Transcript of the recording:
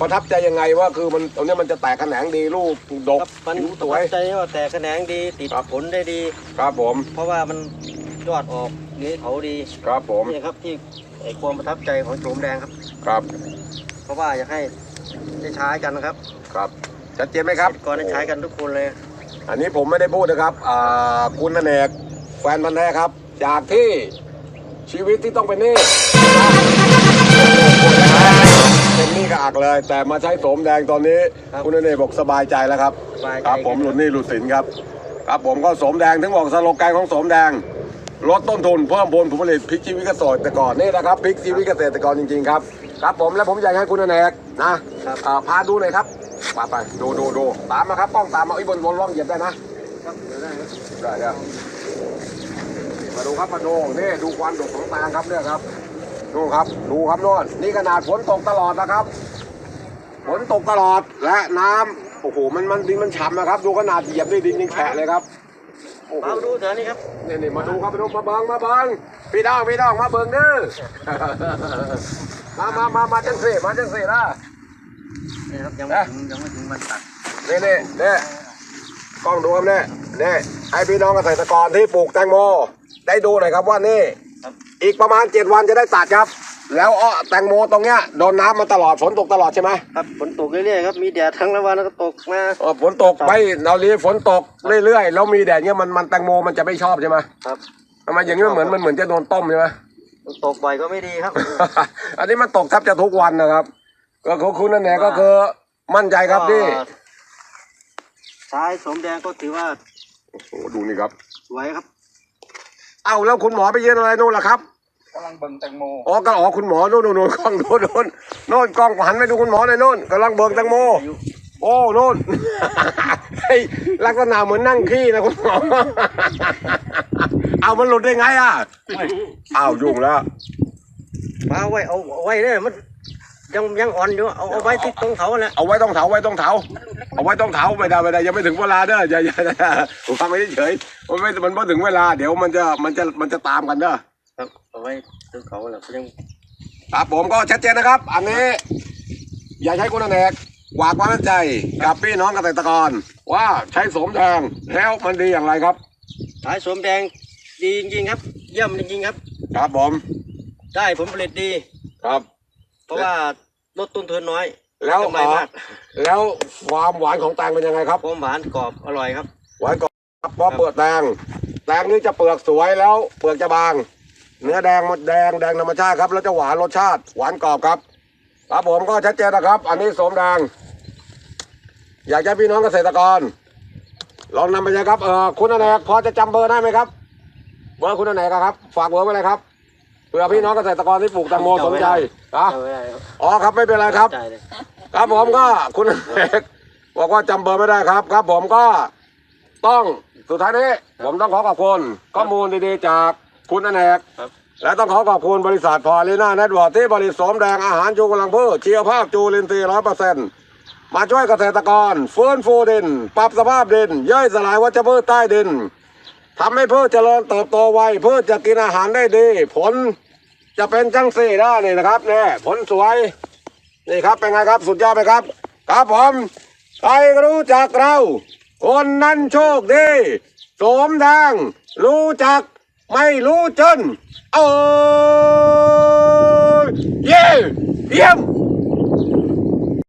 ประทับใจยังไงว่าคือมันตรงเนี้ยมันจะแตกแขนงดีลูกดกครับมันผิวปสระวยทับใจว่าแต่แขนงดีติดครับ ผลได้ดี ครับผมเพราะว่ามันยอดออกเนื้อเขาดีครับผมนี่ครับที่ไอความประทับใจของโฉมแดงครับ ครับเพราะว่าอยากให้ได้ใช้กันนะครับครับชัดเจนไหมครับ ก่อนได้ใช้กันทุกคนเลย อันนี้ผมไม่ได้พูดนะครับอ่าคุณนเนกแฟนพันธุ์แท้ครับ จากที่ชีวิตที่ต้องเป็นหนี้ เป็นหนี้กระอักเลย แต่มาใช้โสมแดงตอนนี้ ครับคุณนเนกบอกสบายใจแล้วครับสบายใจ ครับ ผมหลุดหนี้หลุดสินครับ ครับผมก็โสมแดงถึงบอกสโลแกนของโสมแดง ลดต้นทุนเพิ่มผลผลิตพลิกชีวิตเกษตรกรนี่นะครับพลิกชีวิตเกษตรกรจริงๆครับครับผมและผมอยากให้คุณนเนกนะครับอ่าพาดูหน่อยครับไปไปดูดูดูตามมาครับกล้องตามมาไอ้ยบนบนร่องเหยียบได้นะ ครับเดี๋ยวได้ครับได้ได้มาดูครับมาดูนี่ดูความดกของตางครับเนี่ยครับ ดูครับ ดูครับโน่นนี่ขนาดฝนตกตลอดนะครับฝนตกตลอดและน้ำโอ้โหมันมันดินมันฉ่ำนะครับ ดูขนาดเหยียบด้วยดินยังแฉะเลยครับโอ้โหมาดูแถวนี้ครับนี่นี่มาดูครับมาดูมาเบิงมาเบิงพี่น้องพี่น้องมาเบิงเด้อมามามามาจังสิมาจังสินะนี่ครับยังไม่ถึงยังไม่ถึงวันตัดนี่นี่นี่กล้องดูครับเนี่ยนี่ให้พี่น้องเกษตรกรที่ปลูกแตงโม ได้ดูหน่อยครับว่านี่ครับ อีกประมาณเจ็ดวันจะได้ตัดครับ แล้วอ้อแตงโมตรงเนี้ยโดนน้ำมาตลอดฝนตกตลอดใช่ไหมครับฝนตกเรื่อยๆครับมีแดดทั้งละวันแล้วก็ตกมาเออฝนตกไปเราลีฝนตกเรื่อยๆแล้วมีแดดเงี้ยมันมันแตงโมมันจะไม่ชอบใช่ไหมครับทำไมอย่างนี้มันเหมือนมันเหมือนจะโดนต้มใช่ไหมฝนตกบ่อยก็ไม่ดีครับ อันนี้มันตกแทบจะทุกวันนะครับ ก็คือคุณนั่นแหละก็คือมั่นใจครับที่ก็ใช้สมแดงก็ถือว่าโอ้โหดูนี่ครับสวยครับ เอ้าแล้วคุณหมอไปยืนอะไรนู่นล่ะครับ กำลังเบิ่งแตงโมอ๋อก็อ๋อคุณหมอโน่นโน่นโน่นกล้องโน่นโน่นโน่นกล้องหันไปดูคุณหมอเลยโน่นกำลังเบิกแตงโม โอ้โน่นเฮ้ยลักษณะเหมือนนั่งขี้นะคุณหมอเอามันหลุดได้ไงอะอ้าวยุ่งแล้วมาเอาไว้เอาเอาไว้เนี่ยมันยังยังอ่อนอยู่เอาเอาไว้ที่ตรงเขาแหละเอาไว้ต้องเถาไว้ต้องเถาเอาไว้ต้องเถาไม่ได้ไม่ได้ยังไม่ถึงเวลาเด้ออย่าอย่าอย่าผมทำไม่เฉยมันไม่มันไม่ถึงเวลา เดี๋ยวมันจะมันจะมันจะตามกันเด้อครับเอา ไว้ตรงเขาแหละยังครับผมก็ชัดเจนนะครับ อันนี้ อย่าใช้กุณแนกฝากความมั่นใจกับพี่น้องเกษตรกร ว่าใช้โสมแดงแล้วมันดีอย่างไรครับสายสมแดงดีจริงๆครับ เยี่ยมจริงๆครับ ครับผมได้ผลผลิตดี ครับ เพราะว่าลดต้นทุนน้อยแล้วกำไรมากแล้วความหวานของแตงเป็นยังไงครับความหวานกรอบอร่อยครับหวานก่อนครับเพราะเปลือกแตงแตงนี่จะเปลือกสวยแล้วเปลือกจะบาง เนื้อแดงหมดแดงแดงธรรมชาติครับแล้วจะหวานรสชาติ หวานกรอบครับครับผมก็ชัดเจนนะครับ อันนี้สมแดง อยากจะให้พี่น้องเกษตรกร ลองนำไปใช้ครับเออคุณอเนกพอจะจำเบอร์ได้ไหมครับ เบอร์คุณอเนกครับ ฝากเบอร์ไว้เลยครับเผื่อพี่น้องเกษตรกรที่ปลูกแตงโมสนใจอะเอาไว้ได้ครับอ๋อครับไม่เป็นไรครับ ครับผมก็คุณเอกบอกว่าจำเบอร์ไม่ได้ครับ ครับผมก็ต้องสุดท้ายนี้ผมต้องขอขอบคุณข้อมูลดีๆจาก คุณอเนกครับ และต้องขอขอบคุณบริษัทพอลีน่าเน็ตเวิร์กที่ผลิตสมแดงอาหารชูกำลังพืชชีวภาพจูลินทรีย์ร้อยเปอร์เซ็นต์มาช่วยเกษตรกรฟื้นฟูดิน ปรับสภาพดิน ย่อยสลายวัชพืชใต้ดินทำให้พืชเจริญเติบโตไวพืชจะกินอาหารได้ดี ผลจะเป็นจังสี่ได้นี่นะครับเนี่ยผลสวยนี่ครับเป็นไงครับสุดยอดไหมครับ ครับผมใครรู้จักเรา คนนั้นโชคดีโสมแดงรู้จัก ไม่รู้จน เออเย่เยี่ยม